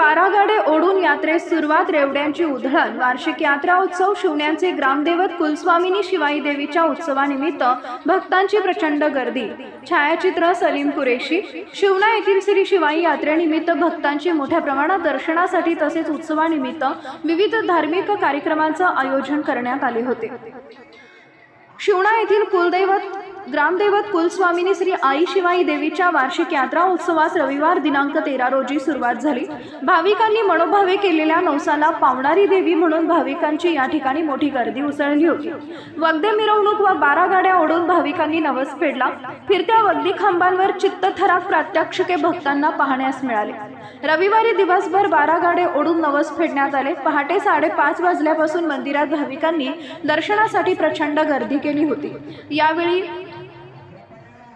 बारागाडे ओढून यात्रेस सुरुवात रेवड्यांची उधळण. वार्षिक यात्रा उत्सव शिवण्याचे ग्रामदेवत कुलस्वामिनी शिवाई देवीच्या उत्सवानिमित्त भक्तांची प्रचंड गर्दी. छायाचित्र सलीम कुरेशी. शिवना येथील श्री शिवाई यात्रेनिमित्त भक्तांची मोठ्या प्रमाणात दर्शनासाठी तसेच उत्सवानिमित्त विविध धार्मिक कार्यक्रमांचं आयोजन करण्यात आले होते. शिवणा येथील कुलदैवत ग्रामदैवत कुलस्वामिनी श्री आई शिवाई देवीच्या वार्षिक यात्रा उत्सवास रविवार दिनांक तेरा रोजी सुरुवात झाली. भाविकांनी मनोभावे केलेल्या नवसाला पावणारी देवी म्हणून भाविकांची या ठिकाणी मोठी गर्दी उसळली होती. वगदे मिरवणूक व बारा गाड्या ओढून भाविकांनी नवस फेडला. फिरत्या वगदी खांबांवर चित्तथराक प्रात्यक्षिके भक्तांना पाहण्यास मिळाले. रविवारी दिवसभर बारा गाडे ओढून नवस फेडण्यात आले. पहाटे साडेपाच वाजल्यापासून मंदिरात भाविकांनी दर्शनासाठी प्रचंड गर्दी केली होती. यावेळी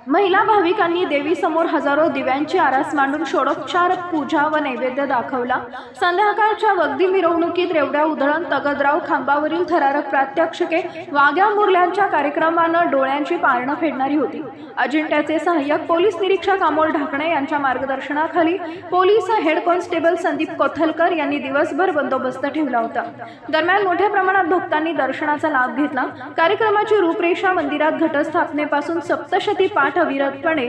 महिला भाविकांनी देवीसमोर हजारो दिव्यांची आरास मांडून षोडोपचार पूजा व नैवेद्य दाखवला. संध्याकाळच्या वगदी मिरवणुकीत रेवड्या उधळण तगदराव खांबावरील थरारक प्रात्यक्षिके वाघ्या मुरल्यांच्या कार्यक्रमानं डोळ्यांची पारणं फेडणारी होती. अजिंठ्याचे सहाय्यक पोलीस निरीक्षक अमोल ढाकणे यांच्या मार्गदर्शनाखाली police head constable Sandeep Kothalkar यांनी दिवसभर बंदोबस्त ठेवला होता. दरम्यान मोठ्या प्रमाणात भक्तांनी दर्शनाचा लाभ घेतला. कार्यक्रमाची रूपरेषा मंदिरात घटस्थापनेपासून सप्तशती पाठ अविरतपणे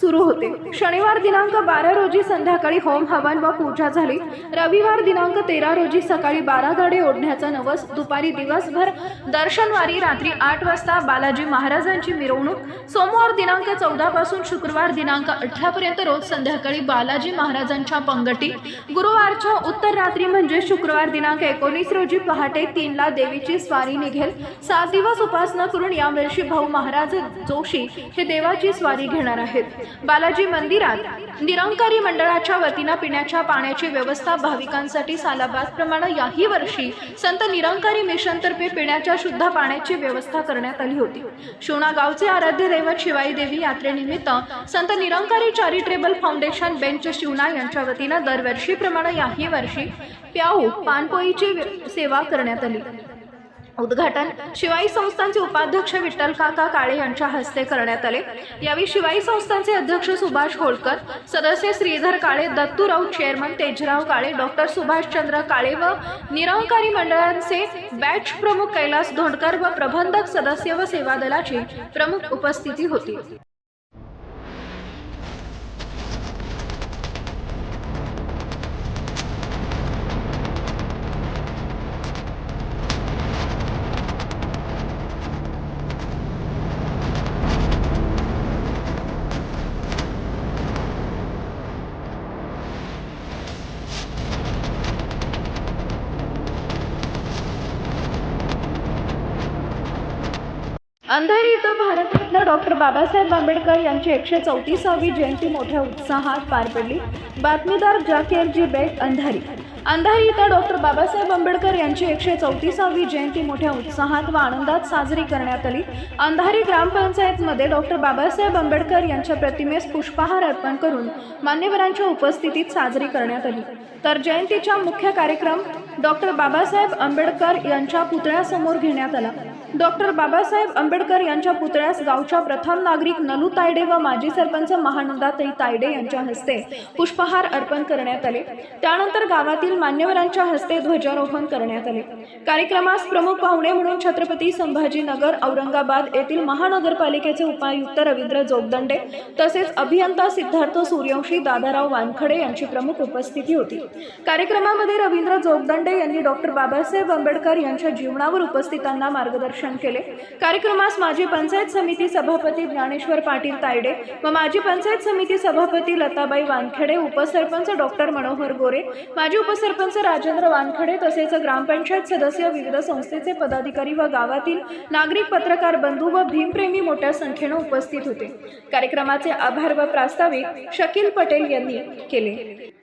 सुरू होते. शनिवार दिनांक बारा रोजी संध्याकाळी होम हवन व पूजा झाली. रविवार दिनांक तेरा रोजी सकाळी बारा गाडे ओढण्याचा नवस. दुपारी दिवसभर दर्शनवारी रात्री आठ वाजता बालाजी महाराजांची मिरवणूक. सोमवार दिनांक चौदा पासून शुक्रवार दिनांक अठरा पर्यंत रोज संध्याकाळी बालाजी महाराजांच्या पंगटी गुरुवारच्या उत्तर रात्री म्हणजे शुक्रवार दिनांक एकोणीस रोजी पहाटे तीनला देवीची स्वारी निघेल. सात दिवस उपासना करून यावर्षी भाऊ महाराज जोशी हे देवाची स्वारी घेणार आहेत. बालाजी मंदिरात निरंकारी मंडळाच्या वतीनं पिण्याच्या पाण्याची व्यवस्था भाविकांसाठी सालाबादप्रमाणे याही वर्षी संत निरंकारी मिशनतर्फे पिण्याच्या शुद्ध पाण्याची व्यवस्था करण्यात आली होती. शिवणा गावचे आराध्य दैवत शिवाई देवी यात्रेनिमित्त Sant Nirankari charitable foundation bench Shivna यांच्या वतीनं दरवर्षीप्रमाणे याही वर्षी प्याऊ पानपोईची सेवा करण्यात आली. उद्घाटन शिवाई संस्थांचे उपाध्यक्ष विठ्ठल काका काळे यांच्या हस्ते करण्यात आले. यावेळी शिवाई संस्थांचे अध्यक्ष सुभाष होळकर सदस्य श्रीधर काळे दत्तूराव चेअरमन तेजराव काळे डॉक्टर सुभाषचंद्र काळे व निरंकारी मंडळांचे बॅच प्रमुख कैलास धोंडकर व प्रबंधक सदस्य व सेवा दलाची प्रमुख उपस्थिती होती. अंधेरी इथं भारतरत्न डॉक्टर बाबासाहेब आंबेडकर यांची एकशे चौतीसावी जयंती मोठ्या उत्साहात पार पडली. बातमीदार जाकेरजी बेग अंधारी. अंधारी इथं डॉक्टर बाबासाहेब आंबेडकर यांची एकशे चौतीसावी जयंती मोठ्या उत्साहात व आनंदात साजरी करण्यात आली. अंधारी ग्रामपंचायतमध्ये डॉक्टर बाबासाहेब आंबेडकर यांच्या प्रतिमेस पुष्पहार अर्पण करून मान्यवरांच्या उपस्थितीत साजरी करण्यात आली. तर जयंतीचा मुख्य कार्यक्रम डॉक्टर बाबासाहेब आंबेडकर यांच्या पुतळ्यासमोर घेण्यात आला. डॉक्टर बाबासाहेब आंबेडकर यांच्या पुतळ्यास गावच्या प्रथम नागरिक नलू तायडे व माजी सरपंच महानंदाताई तायडे यांच्या हस्ते पुष्पहार अर्पण करण्यात आले. त्यानंतर गावातील मान्यवरांच्या हस्ते ध्वजारोहण करण्यात आले. कार्यक्रमास प्रमुख पाहुणे म्हणून छत्रपती संभाजीनगर औरंगाबाद येथील महानगरपालिकेचे उपायुक्त रवींद्र जोगदंडे तसेच अभियंता सिद्धार्थ सूर्यवंशी दादाराव वानखडे यांची प्रमुख उपस्थिती होती. कार्यक्रमामध्ये रवींद्र जोगदंडे यांनी डॉक्टर बाबासाहेब आंबेडकर यांच्या जीवनावर उपस्थितांना मार्गदर्शन मार्गदर्शन केले. कार्यक्रमास माजी पंचायत समिती सभापती ज्ञानेश्वर पाटील तायडे व माजी पंचायत समिती सभापती लताबाई वानखेडे उपसरपंच डॉक्टर मनोहर गोरे माजी उपसरपंच राजेंद्र वानखेडे तसेच ग्रामपंचायत सदस्य विविध संस्थेचे पदाधिकारी व गावातील नागरिक पत्रकार बंधू व भीमप्रेमी मोठ्या संख्येनं उपस्थित होते. कार्यक्रमाचे आभार व प्रास्ताविक शकील पटेल यांनी केले.